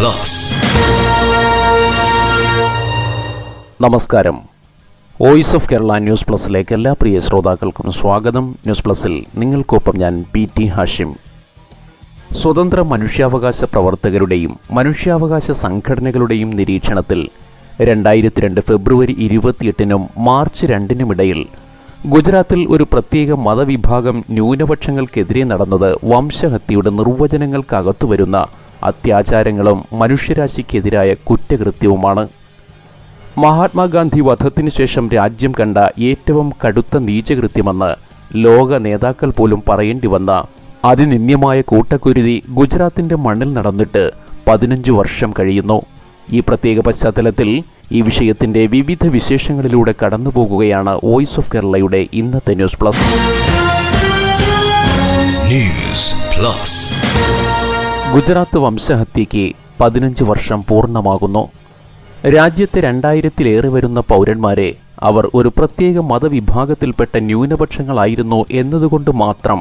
Plus. നമസ്കാരം. Voice of Kerala news പ്ലസിലേക്ക് എല്ലാ പ്രിയ ശ്രോതാക്കൾക്കും സ്വാഗതം. ന്യൂസ് പ്ലസിൽ നിങ്ങൾക്കൊപ്പം ഞാൻ പി ടി ഹാഷിം. സ്വതന്ത്ര മനുഷ്യാവകാശ പ്രവർത്തകരുടെയും മനുഷ്യാവകാശ സംഘടനകളുടെയും നിരീക്ഷണത്തിൽ രണ്ടായിരത്തി രണ്ട് ഫെബ്രുവരി ഇരുപത്തിയെട്ടിനും മാർച്ച് രണ്ടിനുമിടയിൽ ഗുജറാത്തിൽ ഒരു പ്രത്യേക മതവിഭാഗം ന്യൂനപക്ഷങ്ങൾക്കെതിരെ നടന്നത് വംശഹത്യയുടെ നിർവചനങ്ങൾക്കകത്തു വരുന്ന അത്യാചാരങ്ങളും മനുഷ്യരാശിക്കെതിരായ കുറ്റകൃത്യവുമാണ്. മഹാത്മാഗാന്ധി വധത്തിനു ശേഷം രാജ്യം കണ്ട ഏറ്റവും കടുത്ത നീചകൃത്യമെന്ന് ലോക നേതാക്കൾ പോലും പറയേണ്ടി വന്ന അതിനിന്യമായ കൂട്ടക്കുരുതി ഗുജറാത്തിന്റെ മണ്ണിൽ നടന്നിട്ട് പതിനഞ്ചു വർഷം കഴിയുന്നു. ഈ പ്രത്യേക പശ്ചാത്തലത്തിൽ ഈ വിഷയത്തിന്റെ വിവിധ വിശേഷങ്ങളിലൂടെ കടന്നുപോകുകയാണ് വോയിസ് ഓഫ് കേരളയുടെ ഇന്നത്തെ news plus. News Plus. Gujarat വംശഹത്യയ്ക്ക് പതിനഞ്ച് വർഷം പൂർണമാകുന്നു. രാജ്യത്തെ രണ്ടായിരത്തിലേറെ വരുന്ന പൗരന്മാരെ അവർ ഒരു പ്രത്യേക മതവിഭാഗത്തിൽപ്പെട്ട ന്യൂനപക്ഷങ്ങളായിരുന്നു എന്നതുകൊണ്ട് മാത്രം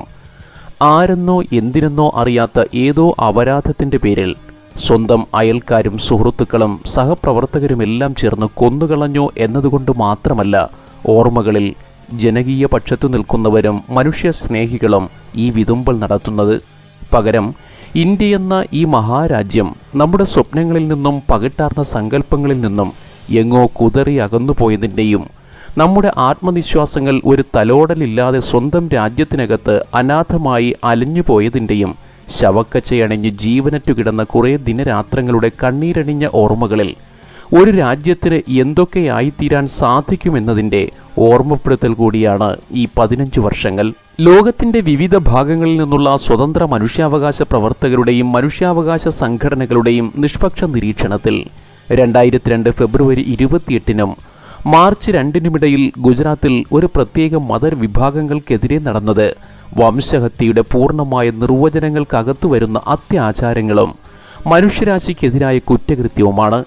ആരെന്നോ എന്തിനെന്നോ അറിയാത്ത ഏതോ അപരാധത്തിന്റെ പേരിൽ സ്വന്തം അയൽക്കാരും സുഹൃത്തുക്കളും സഹപ്രവർത്തകരുമെല്ലാം ചേർന്ന് കൊന്നുകളഞ്ഞോ എന്നതുകൊണ്ട് മാത്രമല്ല ഓർമ്മകളിൽ ജനകീയ പക്ഷത്തു നിൽക്കുന്നവരും മനുഷ്യ സ്നേഹികളും ഈ വിതുമ്പൽ നടത്തുന്നത്. പകരം ഇന്ത്യ എന്ന ഈ മഹാരാജ്യം നമ്മുടെ സ്വപ്നങ്ങളിൽ നിന്നും പകിട്ടാർന്ന സങ്കല്പങ്ങളിൽ നിന്നും എങ്ങോ കുതറി അകന്നുപോയതിന്റെയും നമ്മുടെ ആത്മവിശ്വാസങ്ങൾ ഒരു തലോടലില്ലാതെ സ്വന്തം രാജ്യത്തിനകത്ത് അനാഥമായി അലിഞ്ഞുപോയതിന്റെയും ശവക്കച്ചയണിഞ്ഞ് ജീവനറ്റു കിടന്ന കുറേ ദിനരാത്രങ്ങളുടെ കണ്ണീരണിഞ്ഞ ഓർമ്മകളിൽ ഒരു രാജ്യത്തിന് എന്തൊക്കെയായിത്തീരാൻ സാധിക്കുമെന്നതിന്റെ ഓർമ്മപ്പെടുത്തൽ കൂടിയാണ് ഈ പതിനഞ്ച് വർഷങ്ങൾ. ലോകത്തിന്റെ വിവിധ ഭാഗങ്ങളിൽ നിന്നുള്ള സ്വതന്ത്ര മനുഷ്യാവകാശ പ്രവർത്തകരുടെയും മനുഷ്യാവകാശ സംഘടനകളുടെയും നിഷ്പക്ഷ നിരീക്ഷണത്തിൽ രണ്ടായിരത്തി രണ്ട് ഫെബ്രുവരി ഇരുപത്തിയെട്ടിനും മാർച്ച് രണ്ടിനുമിടയിൽ ഗുജറാത്തിൽ ഒരു പ്രത്യേക മതവിഭാഗങ്ങൾക്കെതിരെ നടന്നത് വംശഹത്യയുടെ പൂർണമായ നിർവചനങ്ങൾക്കകത്തു വരുന്ന അത്യാചാരങ്ങളും മനുഷ്യരാശിക്കെതിരായ കുറ്റകൃത്യവുമാണ്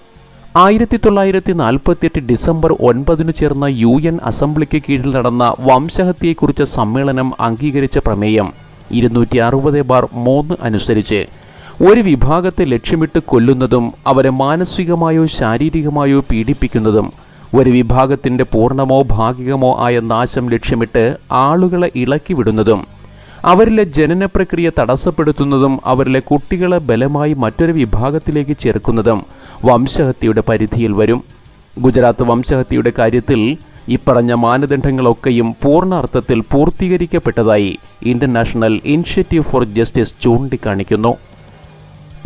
ആയിരത്തി തൊള്ളായിരത്തി നാൽപ്പത്തിയെട്ട് ഡിസംബർ ഒൻപതിന് ചേർന്ന യു എൻ അസംബ്ലിക്ക് കീഴിൽ നടന്ന വംശഹത്യയെക്കുറിച്ച് സമ്മേളനം അംഗീകരിച്ച പ്രമേയം ഇരുന്നൂറ്റി അറുപത് ബാർ മൂന്ന് അനുസരിച്ച്. ഒരു വിഭാഗത്തെ ലക്ഷ്യമിട്ട് കൊല്ലുന്നതും അവരെ മാനസികമായോ ശാരീരികമായോ പീഡിപ്പിക്കുന്നതും ഒരു വിഭാഗത്തിന്റെ പൂർണമോ ഭാഗികമോ ആയ നാശം ലക്ഷ്യമിട്ട് ആളുകളെ ഇളക്കി വിടുന്നതും അവരിലെ ജനന പ്രക്രിയ തടസ്സപ്പെടുത്തുന്നതും അവരിലെ കുട്ടികളെ ബലമായി മറ്റൊരു വിഭാഗത്തിലേക്ക് ചേർക്കുന്നതും വംശഹത്യയുടെ പരിധിയിൽ വരും. ഗുജറാത്ത് വംശഹത്യയുടെ കാര്യത്തിൽ ഇപ്പറഞ്ഞ മാനദണ്ഡങ്ങളൊക്കെയും പൂർണാർത്ഥത്തിൽ പൂർത്തീകരിക്കപ്പെട്ടതായി ഇന്റർനാഷണൽ ഇനിഷ്യേറ്റീവ് ഫോർ ജസ്റ്റിസ് ചൂണ്ടിക്കാണിക്കുന്നു.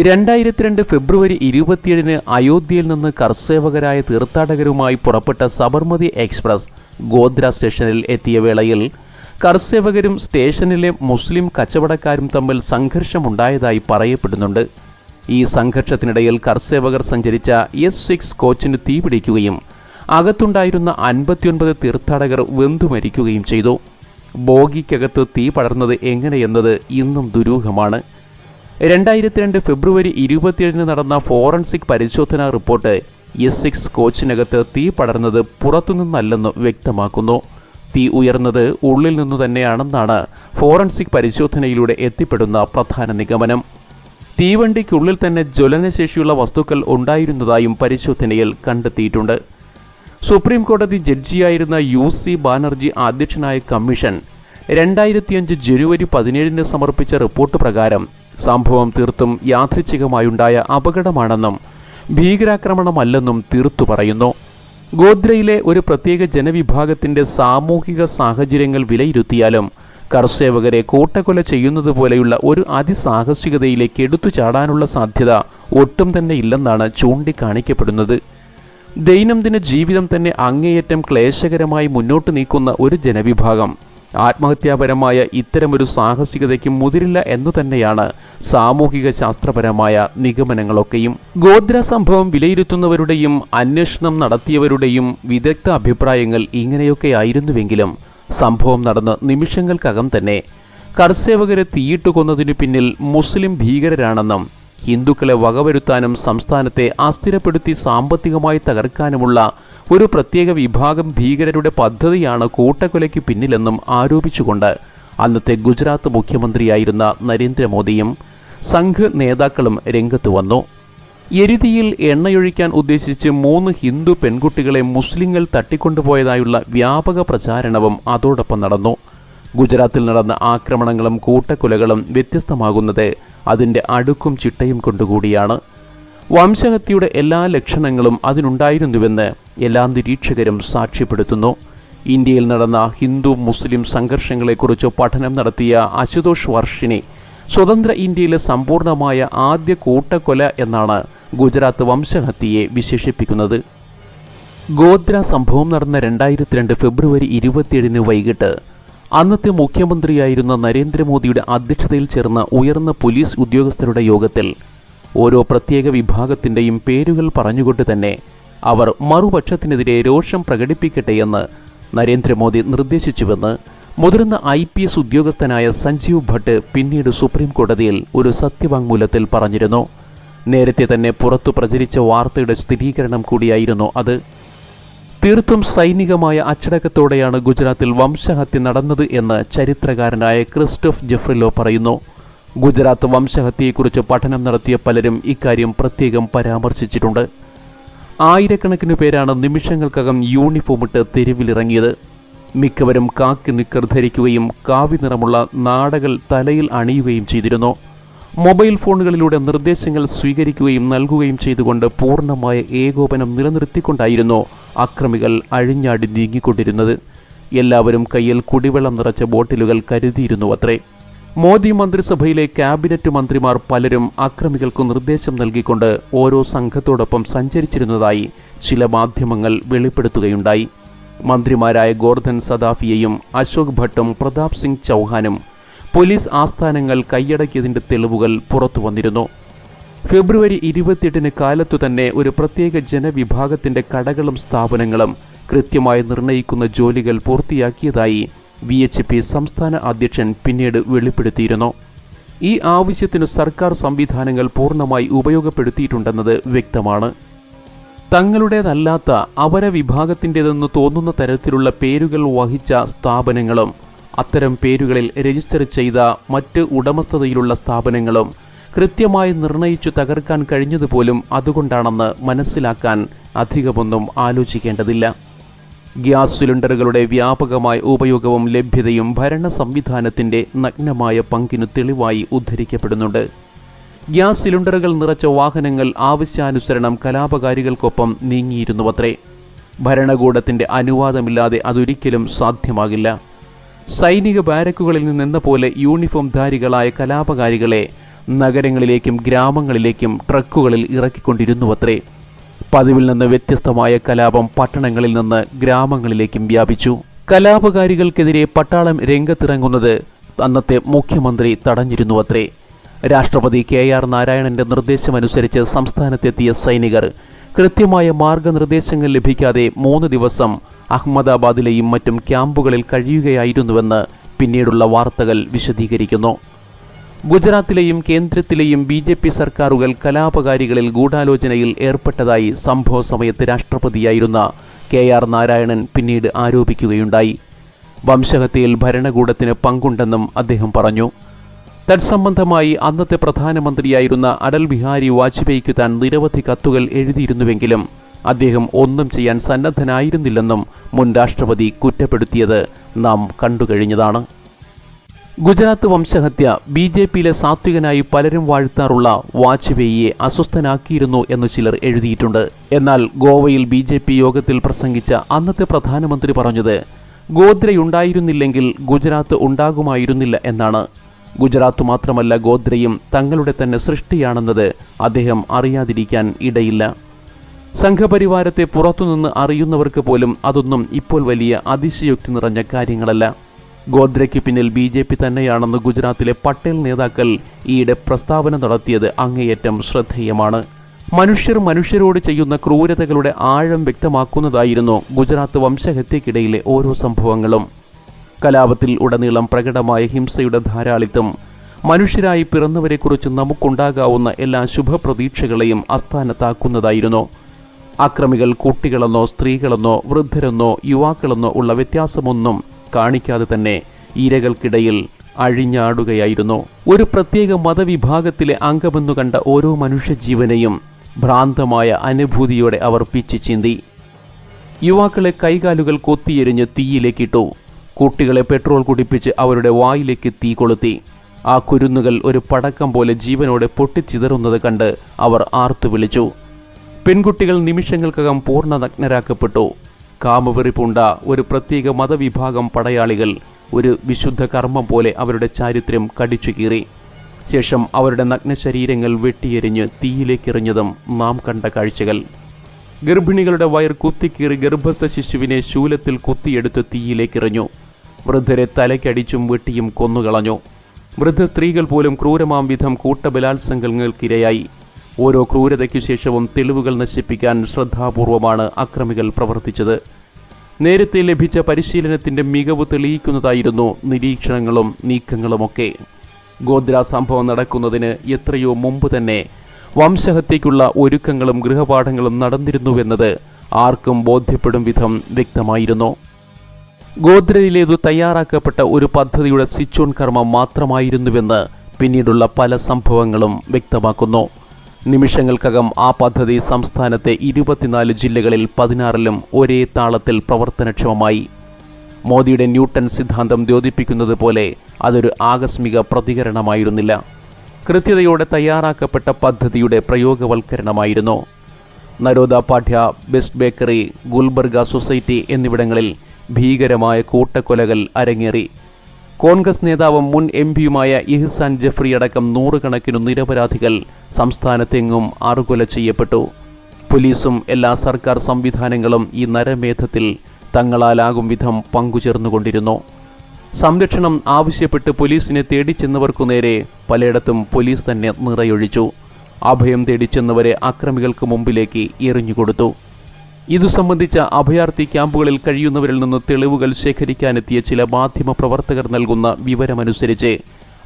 രണ്ടായിരത്തി രണ്ട് ഫെബ്രുവരി ഇരുപത്തിയേഴിന് അയോധ്യയിൽ നിന്ന് കർസേവകരായ തീർത്ഥാടകരുമായി പുറപ്പെട്ട സബർമതി എക്സ്പ്രസ് ഗോദ്ര സ്റ്റേഷനിൽ എത്തിയ വേളയിൽ കർസേവകരും സ്റ്റേഷനിലെ മുസ്ലിം കച്ചവടക്കാരും തമ്മിൽ സംഘർഷമുണ്ടായതായി പറയപ്പെടുന്നുണ്ട്. ഈ സംഘർഷത്തിനിടയിൽ കർസേവകർ സഞ്ചരിച്ച എസ് സിക്സ് കോച്ചിന് തീപിടിക്കുകയും അകത്തുണ്ടായിരുന്ന അൻപത്തിയൊൻപത് തീർത്ഥാടകർ വെന്തുമരിക്കുകയും ചെയ്തു. ബോഗിക്കകത്ത് തീ പടർന്നത് എങ്ങനെയെന്നത് ഇന്നും ദുരൂഹമാണ്. രണ്ടായിരത്തി രണ്ട് ഫെബ്രുവരി ഇരുപത്തിയേഴിന് നടന്ന ഫോറൻസിക് പരിശോധനാ റിപ്പോർട്ട് എസ് സിക്സ് കോച്ചിനകത്ത് തീ പടർന്നത് പുറത്തുനിന്നല്ലെന്ന് വ്യക്തമാക്കുന്നു. തീ ഉയർന്നത് ഉള്ളിൽ നിന്നു തന്നെയാണെന്നാണ് ഫോറൻസിക് പരിശോധനയിലൂടെ എത്തിപ്പെടുന്ന പ്രധാന നിഗമനം. തീവണ്ടിക്കുള്ളിൽ തന്നെ ജ്വലനശേഷിയുള്ള വസ്തുക്കൾ ഉണ്ടായിരുന്നതായും പരിശോധനയിൽ കണ്ടെത്തിയിട്ടുണ്ട്. സുപ്രീം കോടതി ജഡ്ജിയായിരുന്ന യു സി ബാനർജി അധ്യക്ഷനായ കമ്മീഷൻ രണ്ടായിരത്തിയഞ്ച് ജനുവരി പതിനേഴിന് സമർപ്പിച്ച റിപ്പോർട്ട് പ്രകാരം സംഭവം തീർത്തും യാദൃച്ഛികമായുണ്ടായ അപകടമാണെന്നും ഭീകരാക്രമണമല്ലെന്നും തീർത്തു പറയുന്നു. ഗോദ്രയിലെ ഒരു പ്രത്യേക ജനവിഭാഗത്തിന്റെ സാമൂഹിക സാഹചര്യങ്ങൾ വിലയിരുത്തിയാലും കർഷകരെ കൂട്ടക്കൊല ചെയ്യുന്നത് പോലെയുള്ള ഒരു അതിസാഹസികതയിലേക്ക് എടുത്തു ചാടാനുള്ള സാധ്യത ഒട്ടും തന്നെ ഇല്ലെന്നാണ് ചൂണ്ടിക്കാണിക്കപ്പെടുന്നത്. ദൈനംദിന ജീവിതം തന്നെ അങ്ങേയറ്റം ക്ലേശകരമായി മുന്നോട്ട് നീക്കുന്ന ഒരു ജനവിഭാഗം. ആത്മഹത്യാപരമായ ഇത്തരമൊരു സാഹസികതയ്ക്ക് മുതിരില്ല എന്നു തന്നെയാണ് സാമൂഹിക ശാസ്ത്രപരമായ നിഗമനങ്ങളൊക്കെയും. ഗോത്ര സംഭവം വിലയിരുത്തുന്നവരുടെയും അന്വേഷണം നടത്തിയവരുടെയും വിദഗ്ധ അഭിപ്രായങ്ങൾ ഇങ്ങനെയൊക്കെയായിരുന്നുവെങ്കിലും സംഭവം നടന്ന് നിമിഷങ്ങൾക്കകം തന്നെ കർസേവകരെ തീയിട്ട് കൊന്നതിനു പിന്നിൽ മുസ്ലിം ഭീകരരാണെന്നും ഹിന്ദുക്കളെ വകവരുത്താനും സംസ്ഥാനത്തെ അസ്ഥിരപ്പെടുത്തി സാമ്പത്തികമായി തകർക്കാനുമുള്ള ഒരു പ്രത്യേക വിഭാഗം ഭീകരരുടെ പദ്ധതിയാണ് കൂട്ടക്കൊലയ്ക്ക് പിന്നിലെന്നും ആരോപിച്ചുകൊണ്ട് അന്നത്തെ ഗുജറാത്ത് മുഖ്യമന്ത്രിയായിരുന്ന നരേന്ദ്രമോദിയും സംഘ് നേതാക്കളും രംഗത്തു വന്നു. എരുതിയിൽ എണ്ണയൊഴിക്കാൻ ഉദ്ദേശിച്ച് മൂന്ന് ഹിന്ദു പെൺകുട്ടികളെ മുസ്ലിങ്ങൾ തട്ടിക്കൊണ്ടുപോയതായുള്ള വ്യാപക പ്രചാരണവും അതോടൊപ്പം നടന്നു. ഗുജറാത്തിൽ നടന്ന ആക്രമണങ്ങളും കൂട്ടക്കൊലകളും വ്യത്യസ്തമാകുന്നത് അതിന്റെ അടുക്കും ചിട്ടയും കൊണ്ടുകൂടിയാണ്. വംശഹത്യയുടെ എല്ലാ ലക്ഷണങ്ങളും അതിനുണ്ടായിരുന്നുവെന്ന് എല്ലാ നിരീക്ഷകരും സാക്ഷ്യപ്പെടുത്തുന്നു. ഇന്ത്യയിൽ നടന്ന ഹിന്ദു മുസ്ലിം സംഘർഷങ്ങളെക്കുറിച്ച് പഠനം നടത്തിയ അശുതോഷ് വർഷിനെ സ്വതന്ത്ര ഇന്ത്യയിലെ സമ്പൂർണമായ ആദ്യ കൂട്ടക്കൊല എന്നാണ് ഗുജറാത്ത് വംശഹത്യയെ വിശേഷിപ്പിക്കുന്നത്. ഗോദ്ര സംഭവം നടന്ന രണ്ടായിരത്തി രണ്ട് ഫെബ്രുവരി ഇരുപത്തിയേഴിന് വൈകിട്ട് അന്നത്തെ മുഖ്യമന്ത്രിയായിരുന്ന നരേന്ദ്രമോദിയുടെ അധ്യക്ഷതയിൽ ചേർന്ന ഉയർന്ന പോലീസ് ഉദ്യോഗസ്ഥരുടെ യോഗത്തിൽ ഓരോ പ്രത്യേക വിഭാഗത്തിന്റെയും പേരുകൾ പറഞ്ഞുകൊണ്ട് തന്നെ അവർ മറുപക്ഷത്തിനെതിരെ രോഷം പ്രകടിപ്പിക്കട്ടെയെന്ന് നരേന്ദ്രമോദി നിർദ്ദേശിച്ചുവെന്ന് മുതിർന്ന ഐ പി എസ് ഉദ്യോഗസ്ഥനായ സഞ്ജീവ് ഭട്ട് പിന്നീട് സുപ്രീം കോടതിയിൽ ഒരു സത്യവാങ്മൂലത്തിൽ പറഞ്ഞിരുന്നു. നേരത്തെ തന്നെ പുറത്തു പ്രചരിച്ച വാർത്തയുടെ സ്ഥിരീകരണം കൂടിയായിരുന്നു അത്. തീർത്തും സൈനികമായ അച്ചടക്കത്തോടെയാണ് ഗുജറാത്തിൽ വംശഹത്യ നടന്നത് എന്ന് ചരിത്രകാരനായ ക്രിസ്റ്റഫ് ജെഫ്രിലോ പറയുന്നു. ഗുജറാത്ത് വംശഹത്യയെക്കുറിച്ച് പഠനം നടത്തിയ പലരും ഇക്കാര്യം പ്രത്യേകം പരാമർശിച്ചിട്ടുണ്ട്. ആയിരക്കണക്കിന് പേരാണ് നിമിഷങ്ങൾക്കകം യൂണിഫോമിട്ട് തെരുവിലിറങ്ങിയത്. മിക്കവരും കാക്കി നിക്കർ ധരിക്കുകയും കാവി നിറമുള്ള നാടകൾ തലയിൽ അണിയുകയും ചെയ്തിരുന്നു. മൊബൈൽ ഫോണുകളിലൂടെ നിർദ്ദേശങ്ങൾ സ്വീകരിക്കുകയും നൽകുകയും ചെയ്തുകൊണ്ട് പൂർണമായ ഏകോപനം നിലനിർത്തിക്കൊണ്ടായിരുന്നു അക്രമികൾ അഴിഞ്ഞാടി നീങ്ങിക്കൊണ്ടിരുന്നത്. എല്ലാവരും കയ്യിൽ കുടിവെള്ളം നിറച്ച ബോട്ടിലുകൾ കരുതിയിരുന്നു അത്രേ മോദി മന്ത്രിസഭയിലെ ക്യാബിനറ്റ് മന്ത്രിമാർ പലരും അക്രമികൾക്ക് നിർദ്ദേശം നൽകിക്കൊണ്ട് ഓരോ സംഘത്തോടൊപ്പം സഞ്ചരിച്ചിരുന്നതായി ചില മാധ്യമങ്ങൾ വെളിപ്പെടുത്തുകയുണ്ടായി. മന്ത്രിമാരായ ഗോർധൻ സദാഫിയയും അശോക് ഭട്ടും പ്രതാപ് സിംഗ് ചൗഹാനും പോലീസ് ആസ്ഥാനങ്ങൾ കൈയടക്കിയതിന്റെ തെളിവുകൾ പുറത്തു വന്നിരുന്നു. ഫെബ്രുവരി ഇരുപത്തിയെട്ടിന് കാലത്തു തന്നെ ഒരു പ്രത്യേക ജനവിഭാഗത്തിന്റെ കടകളും സ്ഥാപനങ്ങളും കൃത്യമായി നിർണയിക്കുന്ന ജോലികൾ പൂർത്തിയാക്കിയതായി വി എച്ച് പി സംസ്ഥാന അധ്യക്ഷൻ പിന്നീട് വെളിപ്പെടുത്തിയിരുന്നു. ഈ ആവശ്യത്തിനു സർക്കാർ സംവിധാനങ്ങൾ പൂർണമായി ഉപയോഗപ്പെടുത്തിയിട്ടുണ്ടെന്നത് വ്യക്തമാണ്. തങ്ങളുടേതല്ലാത്ത അവര വിഭാഗത്തിന്റെതെന്ന് തോന്നുന്ന തരത്തിലുള്ള പേരുകൾ വഹിച്ച സ്ഥാപനങ്ങളും അത്തരം പേരുകളിൽ രജിസ്റ്റർ ചെയ്ത മറ്റ് ഉടമസ്ഥതയിലുള്ള സ്ഥാപനങ്ങളും കൃത്യമായി നിർണയിച്ചു തകർക്കാൻ കഴിഞ്ഞതുപോലും അതുകൊണ്ടാണെന്ന് മനസ്സിലാക്കാൻ അധികമൊന്നും ആലോചിക്കേണ്ടതില്ല. ഗ്യാസ് സിലിണ്ടറുകളുടെ വ്യാപകമായ ഉപയോഗവും ലഭ്യതയും ഭരണ സംവിധാനത്തിന്റെ നഗ്നമായ പങ്കിനു തെളിവായി ഉദ്ധരിക്കപ്പെടുന്നുണ്ട്. ഗ്യാസ് സിലിണ്ടറുകൾ നിറച്ച വാഹനങ്ങൾ ആവശ്യാനുസരണം കലാപകാരികൾക്കൊപ്പം നീങ്ങിയിരുന്നുവത്രേ. ഭരണകൂടത്തിന്റെ അനുവാദമില്ലാതെ അതൊരിക്കലും സാധ്യമാകില്ല. സൈനിക ബാരക്കുകളിൽ നിന്നെന്ന പോലെ യൂണിഫോം ധാരികളായ കലാപകാരികളെ നഗരങ്ങളിലേക്കും ഗ്രാമങ്ങളിലേക്കും ട്രക്കുകളിൽ ഇറക്കിക്കൊണ്ടിരുന്നുവത്രേ. പതിവിൽ നിന്ന് വ്യത്യസ്തമായ കലാപം പട്ടണങ്ങളിൽ നിന്ന് ഗ്രാമങ്ങളിലേക്കും വ്യാപിച്ചു. കലാപകാരികൾക്കെതിരെ പട്ടാളം രംഗത്തിറങ്ങുന്നത് അന്നത്തെ മുഖ്യമന്ത്രി തടഞ്ഞിരുന്നുവത്രേ. രാഷ്ട്രപതി കെ ആർ നാരായണന്റെ നിർദ്ദേശമനുസരിച്ച് സംസ്ഥാനത്തെത്തിയ സൈനികർ കൃത്യമായ മാർഗനിർദ്ദേശങ്ങൾ ലഭിക്കാതെ മൂന്ന് ദിവസം അഹമ്മദാബാദിലെയും മറ്റും ക്യാമ്പുകളിൽ കഴിയുകയായിരുന്നുവെന്ന് പിന്നീടുള്ള വാർത്തകൾ വിശദീകരിക്കുന്നു. ഗുജറാത്തിലെയും കേന്ദ്രത്തിലെയും ബി ജെ പി സർക്കാരുകൾ കലാപകാരികളിൽ ഗൂഢാലോചനയിൽ ഏർപ്പെട്ടതായി സംഭവ സമയത്ത് രാഷ്ട്രപതിയായിരുന്ന കെ ആർ നാരായണൻ പിന്നീട് ആരോപിക്കുകയുണ്ടായി. വംശഹത്യയിൽ ഭരണകൂടത്തിന് പങ്കുണ്ടെന്നും അദ്ദേഹം പറഞ്ഞു. തത്സംബന്ധമായി അന്നത്തെ പ്രധാനമന്ത്രിയായിരുന്ന അടൽ ബിഹാരി വാജ്പേയിക്ക് താൻ നിരവധി കത്തുകൾ എഴുതിയിരുന്നുവെങ്കിലും അദ്ദേഹം ഒന്നും ചെയ്യാൻ സന്നദ്ധനായിരുന്നില്ലെന്നും മുൻ രാഷ്ട്രപതി കുറ്റപ്പെടുത്തിയത് നാം കണ്ടുകഴിഞ്ഞതാണ്. ഗുജറാത്ത് വംശഹത്യ ബി ജെ പിയിലെ സാത്വികനായി പലരും വാഴ്ത്താറുള്ള വാജ്പേയിയെ അസ്വസ്ഥനാക്കിയിരുന്നു എന്ന് ചിലർ എഴുതിയിട്ടുണ്ട്. എന്നാൽ ഗോവയിൽ ബി ജെ പി യോഗത്തിൽ പ്രസംഗിച്ച അന്നത്തെ പ്രധാനമന്ത്രി പറഞ്ഞത് ഗോദ്രയുണ്ടായിരുന്നില്ലെങ്കിൽ ഗുജറാത്ത് ഉണ്ടാകുമായിരുന്നില്ല എന്നാണ്. ഗുജറാത്ത് മാത്രമല്ല ഗോദ്രയും തങ്ങളുടെ തന്നെ സൃഷ്ടിയാണെന്നത് അദ്ദേഹം അറിയാതിരിക്കാൻ ഇടയില്ല. സംഘപരിവാരത്തെ പുറത്തുനിന്ന് അറിയുന്നവർക്ക് പോലും അതൊന്നും ഇപ്പോൾ വലിയ അതിശയോക്തി നിറഞ്ഞ കാര്യങ്ങളല്ല. ഗോദ്രയ്ക്ക് പിന്നിൽ ബി ജെ പി തന്നെയാണെന്ന് ഗുജറാത്തിലെ പട്ടേൽ നേതാക്കൾ ഈയിടെ പ്രസ്താവന നടത്തിയത് അങ്ങേയറ്റം ശ്രദ്ധേയമാണ്. മനുഷ്യർ മനുഷ്യരോട് ചെയ്യുന്ന ക്രൂരതകളുടെ ആഴം വ്യക്തമാക്കുന്നതായിരുന്നു ഗുജറാത്ത് വംശഹത്യക്കിടയിലെ ഓരോ സംഭവങ്ങളും. കലാപത്തിൽ ഉടനീളം പ്രകടമായ ഹിംസയുടെ ധാരാളിത്തം മനുഷ്യരായി പിറന്നവരെക്കുറിച്ച് നമുക്കുണ്ടാകാവുന്ന എല്ലാ ശുഭപ്രതീക്ഷകളെയും അസ്ഥാനത്താക്കുന്നതായിരുന്നു അക്രമികൾ കുട്ടികളെന്നോ സ്ത്രീകളെന്നോ വൃദ്ധരെന്നോ യുവാക്കളെന്നോ ഉള്ള വ്യത്യാസമൊന്നും കാണിക്കാതെ തന്നെ ഇരകൾക്കിടയിൽ അഴിഞ്ഞാടുകയായിരുന്നു. ഒരു പ്രത്യേക മതവിഭാഗത്തിലെ അംഗമെന്നു കണ്ട ഓരോ മനുഷ്യജീവനെയും ഭ്രാന്തമായ അനുഭൂതിയോടെ അവർ പിച്ചു ചീന്തി. യുവാക്കളെ കൈകാലുകൾ കൊത്തിയെരിഞ്ഞ് തീയിലേക്കിട്ടു കുട്ടികളെ പെട്രോൾ കുടിപ്പിച്ച് അവരുടെ വായിലേക്ക് തീ കൊളുത്തി. ആ കുരുന്നുകൾ ഒരു പടക്കം പോലെ ജീവനോടെ പൊട്ടിച്ചിതറുന്നത് കണ്ട് അവർ ആർത്തു വിളിച്ചു. പെൺകുട്ടികൾ നിമിഷങ്ങൾക്കകം പൂർണ നഗ്നരാക്കപ്പെട്ടു കാമവെറി പൂണ്ട ഒരു പ്രത്യേക മതവിഭാഗം പടയാളികൾ ഒരു വിശുദ്ധ കർമ്മം പോലെ അവരുടെ ചാരിത്രം കടിച്ചു കീറി. ശേഷം അവരുടെ നഗ്നശരീരങ്ങൾ വെട്ടിയെരിഞ്ഞ് തീയിലേക്കെറിഞ്ഞതും നാം കണ്ട കാഴ്ചകൾ. ഗർഭിണികളുടെ വയർ കുത്തിക്കീറി ഗർഭസ്ഥ ശിശുവിനെ ശൂലത്തിൽ കുത്തിയെടുത്ത് തീയിലേക്കെറിഞ്ഞു. വൃദ്ധരെ തലയ്ക്കടിച്ചും വെട്ടിയും കൊന്നുകളഞ്ഞു. വൃദ്ധ സ്ത്രീകൾ പോലും ക്രൂരമാം വിധം കൂട്ടബലാത്സംഗങ്ങൾക്കിരയായി. ഓരോ ക്രൂരതയ്ക്കു ശേഷവും തെളിവുകൾ നശിപ്പിക്കാൻ ശ്രദ്ധാപൂർവമാണ് അക്രമികൾ പ്രവർത്തിച്ചത്. നേരത്തെ ലഭിച്ച പരിശീലനത്തിന്റെ മികവ് തെളിയിക്കുന്നതായിരുന്നു നിരീക്ഷണങ്ങളും നീക്കങ്ങളുമൊക്കെ. ഗോദ്ര സംഭവം നടക്കുന്നതിന് എത്രയോ മുമ്പ് തന്നെ വംശഹത്യയ്ക്കുള്ള ഒരുക്കങ്ങളും ഗൃഹപാഠങ്ങളും നടന്നിരുന്നുവെന്നത് ആർക്കും ബോധ്യപ്പെടും വിധം വ്യക്തമായിരുന്നു. ഗോദ്രയിലേതു തയ്യാറാക്കപ്പെട്ട ഒരു പദ്ധതിയുടെ സ്വിച്ച് ഓൺ കർമ്മം മാത്രമായിരുന്നുവെന്ന് പിന്നീടുള്ള പല സംഭവങ്ങളും വ്യക്തമാക്കുന്നു. നിമിഷങ്ങൾക്കകം ആ പദ്ധതി സംസ്ഥാനത്തെ ഇരുപത്തിനാല് ജില്ലകളിൽ പതിനാറിലും ഒരേ താളത്തിൽ പ്രവർത്തനക്ഷമമായി. മോദിയുടെ ന്യൂട്ടൺ സിദ്ധാന്തം ദ്യോതിപ്പിക്കുന്നത് പോലെ അതൊരു ആകസ്മിക പ്രതികരണമായിരുന്നില്ല. കൃത്യതയോടെ തയ്യാറാക്കപ്പെട്ട പദ്ധതിയുടെ പ്രയോഗവൽക്കരണമായിരുന്നു. നരോദ പാഠ്യ ബെസ്റ്റ് ബേക്കറി ഗുൽബർഗ സൊസൈറ്റി എന്നിവിടങ്ങളിൽ ഭീകരമായ കൂട്ടക്കൊലകൾ അരങ്ങേറി. കോൺഗ്രസ് നേതാവും മുൻ എം പിയുമായ ഇഹ്സാൻ ജഫ്രി അടക്കം നൂറുകണക്കിനു നിരപരാധികൾ സംസ്ഥാനത്തെങ്ങും അറുകൊല ചെയ്യപ്പെട്ടു. പോലീസും എല്ലാ സർക്കാർ സംവിധാനങ്ങളും ഈ നരമേധത്തിൽ തങ്ങളാലാകും വിധം പങ്കുചേർന്നുകൊണ്ടിരുന്നു. സംരക്ഷണം ആവശ്യപ്പെട്ട് പോലീസിനെ തേടിച്ചെന്നവർക്കു നേരെ പലയിടത്തും പോലീസ് തന്നെ നിറയൊഴിച്ചു. അഭയം തേടിച്ചെന്നവരെ അക്രമികൾക്ക് മുമ്പിലേക്ക് എറിഞ്ഞുകൊടുത്തു. ഇതു സംബന്ധിച്ച അഭയാർത്ഥി ക്യാമ്പുകളിൽ കഴിയുന്നവരിൽ നിന്ന് തെളിവുകൾ ശേഖരിക്കാനെത്തിയ ചില മാധ്യമ പ്രവർത്തകർ നൽകുന്ന വിവരമനുസരിച്ച്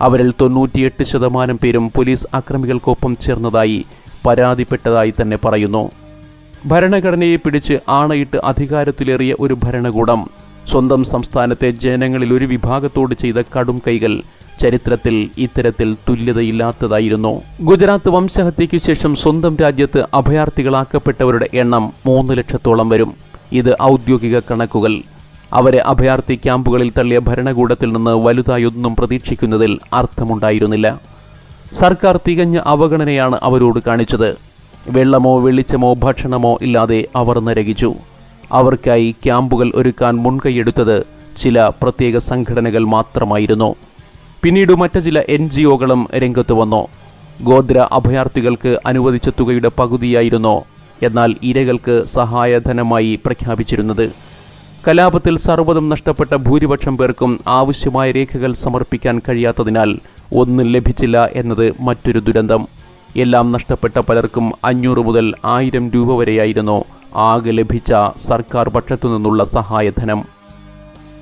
അവരിൽ തൊണ്ണൂറ്റിയെട്ട് ശതമാനം പേരും പോലീസ് അക്രമികൾക്കൊപ്പം ചേർന്നതായി പരാതിപ്പെട്ടതായി തന്നെ പറയുന്നു. ഭരണഘടനയെ പിടിച്ച് ആണയിട്ട് അധികാരത്തിലേറിയ ഒരു ഭരണകൂടം സ്വന്തം സംസ്ഥാനത്തെ ജനങ്ങളിൽ ഒരു വിഭാഗത്തോട് ചെയ്ത കടും കൈകൾ ചരിത്രത്തിൽ ഇത്തരത്തിൽ തുല്യതയില്ലാത്തതായിരുന്നു. ഗുജറാത്ത് വംശഹത്യയ്ക്കു ശേഷം സ്വന്തം രാജ്യത്ത് അഭയാർത്ഥികളാക്കപ്പെട്ടവരുടെ എണ്ണം മൂന്ന് ലക്ഷത്തോളം വരും. ഇത് ഔദ്യോഗിക കണക്കുകൾ. അവരെ അഭയാർത്ഥി ക്യാമ്പുകളിൽ തള്ളിയ ഭരണകൂടത്തിൽ നിന്ന് വലുതായൊന്നും പ്രതീക്ഷിക്കുന്നതിൽ അർത്ഥമുണ്ടായിരുന്നില്ല. സർക്കാർ തികഞ്ഞ അവഗണനയാണ് അവരോട് കാണിച്ചത്. വെള്ളമോ വെളിച്ചമോ ഭക്ഷണമോ ഇല്ലാതെ അവർ നരകിച്ചു. അവർക്കായി ക്യാമ്പുകൾ ഒരുക്കാൻ മുൻകൈയെടുത്തത് ചില പ്രത്യേക സംഘടനകൾ മാത്രമായിരുന്നു. പിന്നീട് മറ്റു ചില എൻ ജി ഒകളും രംഗത്തു വന്നു. ഗോത്ര അഭയാർത്ഥികൾക്ക് അനുവദിച്ച തുകയുടെ പകുതിയായിരുന്നു എന്നാൽ ഇരകൾക്ക് സഹായധനമായി പ്രഖ്യാപിച്ചിരുന്നത്. കലാപത്തിൽ സർവതും നഷ്ടപ്പെട്ട ഭൂരിപക്ഷം പേർക്കും ആവശ്യമായ രേഖകൾ സമർപ്പിക്കാൻ കഴിയാത്തതിനാൽ ഒന്നും ലഭിച്ചില്ല എന്നത് മറ്റൊരു ദുരന്തം. എല്ലാം നഷ്ടപ്പെട്ട പലർക്കും അഞ്ഞൂറ് മുതൽ ആയിരം രൂപ വരെയായിരുന്നു ആകെ ലഭിച്ച സർക്കാർ പക്ഷത്തു നിന്നുള്ള സഹായധനം.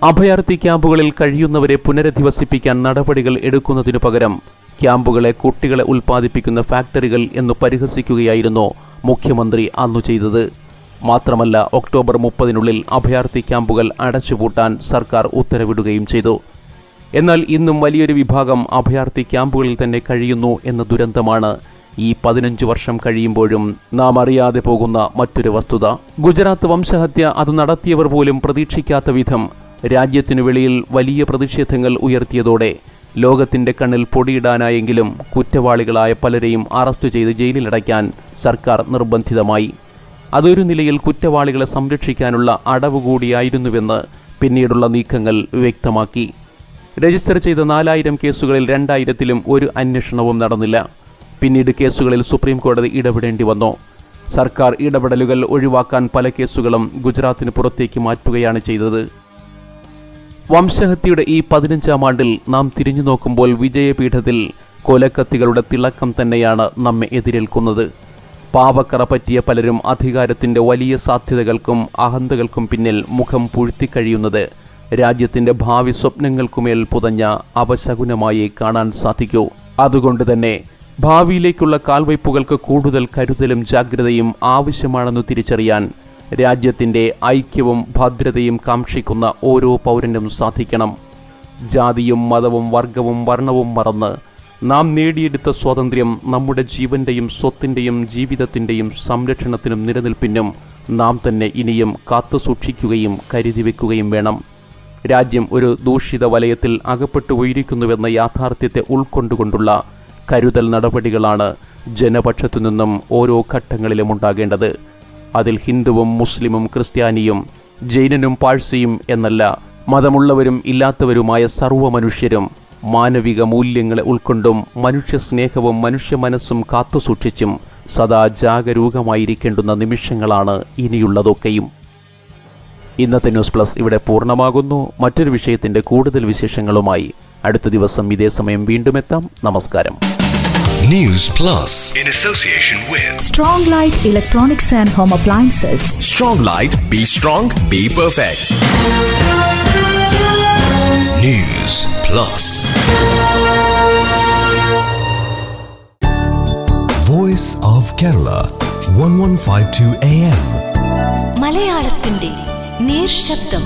അഭയാർത്ഥി ക്യാമ്പുകളിൽ കഴിയുന്നവരെ പുനരധിവസിപ്പിക്കാൻ നടപടികൾ എടുക്കുന്നതിനു പകരം ക്യാമ്പുകളെ കുട്ടികളെ ഉൽപ്പാദിപ്പിക്കുന്ന ഫാക്ടറികൾ എന്ന് പരിഹസിക്കുകയായിരുന്നു മുഖ്യമന്ത്രി അന്നു ചെയ്തത്. മാത്രമല്ല ഒക്ടോബർ മുപ്പതിനുള്ളിൽ അഭയാർത്ഥി ക്യാമ്പുകൾ അടച്ചുപൂട്ടാൻ സർക്കാർ ഉത്തരവിടുകയും ചെയ്തു. എന്നാൽ ഇന്നും വലിയൊരു വിഭാഗം അഭയാർത്ഥി ക്യാമ്പുകളിൽ തന്നെ കഴിയുന്നു എന്ന ദുരന്തമാണ് ഈ പതിനഞ്ച് വർഷം കഴിയുമ്പോഴും നാം അറിയാതെ പോകുന്ന മറ്റൊരു വസ്തുത. ഗുജറാത്ത് വംശഹത്യ അത് നടത്തിയവർ പോലും പ്രതീക്ഷിക്കാത്ത വിധം രാജ്യത്തിനു വെളിയിൽ വലിയ പ്രതിഷേധങ്ങൾ ഉയർത്തിയതോടെ ലോകത്തിന്റെ കണ്ണിൽ പൊടിയിടാനായെങ്കിലും കുറ്റവാളികളായ പലരെയും അറസ്റ്റ് ചെയ്ത് ജയിലിലടയ്ക്കാൻ സർക്കാർ നിർബന്ധിതമായി. അതൊരു നിലയിൽ കുറ്റവാളികളെ സംരക്ഷിക്കാനുള്ള അടവ് കൂടിയായിരുന്നുവെന്ന് പിന്നീടുള്ള നീക്കങ്ങൾ വ്യക്തമാക്കി. രജിസ്റ്റർ ചെയ്ത നാലായിരം കേസുകളിൽ രണ്ടായിരത്തിലും ഒരു അന്വേഷണവും നടന്നില്ല. പിന്നീട് കേസുകളിൽ സുപ്രീം കോടതി ഇടപെടേണ്ടി വന്നു. സർക്കാർ ഇടപെടലുകൾ ഒഴിവാക്കാൻ പല കേസുകളും ഗുജറാത്തിന് പുറത്തേക്ക് മാറ്റുകയാണ് ചെയ്തത്. വംശഹത്യയുടെ ഈ പതിനഞ്ചാം ആണ്ടിൽ നാം തിരിഞ്ഞു നോക്കുമ്പോൾ വിജയപീഠത്തിൽ കൊലക്കത്തികളുടെ തിളക്കം തന്നെയാണ് നമ്മെ എതിരേൽക്കുന്നത്. പാവക്കറ പറ്റിയ പലരും അധികാരത്തിന്റെ വലിയ സാധ്യതകൾക്കും അഹന്തകൾക്കും പിന്നിൽ മുഖം പുഴുത്തിക്കഴിയുന്നത് രാജ്യത്തിന്റെ ഭാവി സ്വപ്നങ്ങൾക്കുമേൽ പുതഞ്ഞ അവശകുനമായി കാണാൻ സാധിക്കൂ. അതുകൊണ്ട് തന്നെ ഭാവിയിലേക്കുള്ള കാൽവയ്പ്പുകൾക്ക് കൂടുതൽ കരുതലും ജാഗ്രതയും ആവശ്യമാണെന്ന് തിരിച്ചറിയാൻ രാജ്യത്തിന്റെ ഐക്യവും ഭദ്രതയും കാക്ഷിക്കുന്ന ഓരോ പൗരനും സാധിക്കണം. ജാതിയും മതവും വർഗവും വർണവും മറന്ന് നാം നേടിയെടുത്ത സ്വാതന്ത്ര്യം നമ്മുടെ ജീവന്റെയും സ്വത്തിന്റെയും ജീവിതത്തിന്റെയും സംരക്ഷണത്തിനും നിലനിൽപ്പിനും നാം തന്നെ ഇനിയും കാത്തുസൂക്ഷിക്കുകയും കരുതി വെക്കുകയും വേണം. രാജ്യം ഒരു ദൂഷിത വലയത്തിൽ അകപ്പെട്ടു പോയിരിക്കുന്നുവെന്ന യാഥാർത്ഥ്യത്തെ ഉൾക്കൊണ്ടുകൊണ്ടുള്ള കരുതൽ നടപടികളാണ് ജനപക്ഷത്തു നിന്നും ഓരോ ഘട്ടങ്ങളിലും ഉണ്ടാകേണ്ടത്. അതിൽ ഹിന്ദുവും മുസ്ലിമും ക്രിസ്ത്യാനിയും ജൈനനും പാഴ്സിയും എന്നല്ല മതമുള്ളവരും ഇല്ലാത്തവരുമായ സർവ മനുഷ്യരും മാനവിക മൂല്യങ്ങളെ ഉൾക്കൊണ്ടും മനുഷ്യ സ്നേഹവും മനുഷ്യ മനസ്സും കാത്തുസൂക്ഷിച്ചും സദാ ജാഗരൂകമായിരിക്കേണ്ടുന്ന നിമിഷങ്ങളാണ് ഇനിയുള്ളതൊക്കെയും. ഇന്നത്തെ ന്യൂസ് പ്ലസ് ഇവിടെ പൂർണമാകുന്നു. മറ്റൊരു വിഷയത്തിന്റെ കൂടുതൽ വിശേഷങ്ങളുമായി അടുത്ത ദിവസം ഇതേ സമയം വീണ്ടും എത്താം. നമസ്കാരം. News Plus in association with Strong Light Electronics and Home Appliances. Strong Light, be strong, be perfect. News Plus. Voice of Kerala 1152 AM. മലയാളത്തിന്റെ നേർശബ്ദം